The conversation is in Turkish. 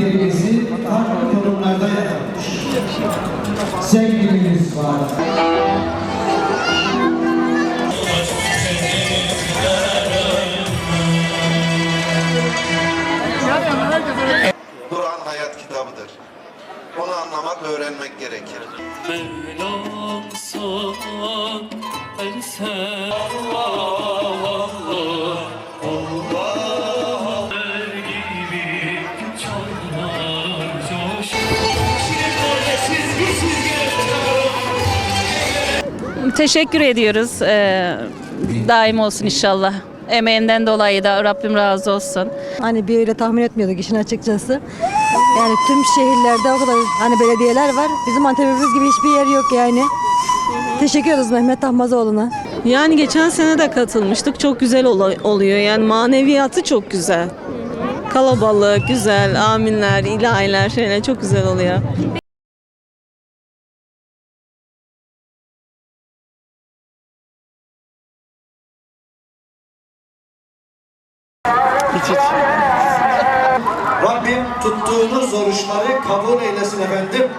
kariyerimizi farklı konumlarda yapmış. Sevgilimiz var. Kur'an hayat kitabıdır. Onu anlamak, öğrenmek gerekir. Mevlam son Teşekkür ediyoruz. Ee, daim olsun inşallah. Emeğinden dolayı da Rabbim razı olsun. Hani bir öyle tahmin etmiyorduk işin açıkçası. Yani tüm şehirlerde o kadar hani belediyeler var. Bizim Antep'imiz gibi hiçbir yer yok yani. Teşekkür ederiz Mehmet Ahmazoğlu'na. Yani geçen sene de katılmıştık. Çok güzel ol- oluyor. Yani maneviyatı çok güzel. Kalabalık, güzel, aminler, ilahiler, şeyler çok güzel oluyor. Rabbim tuttuğunuz oruçları kabul eylesin efendim.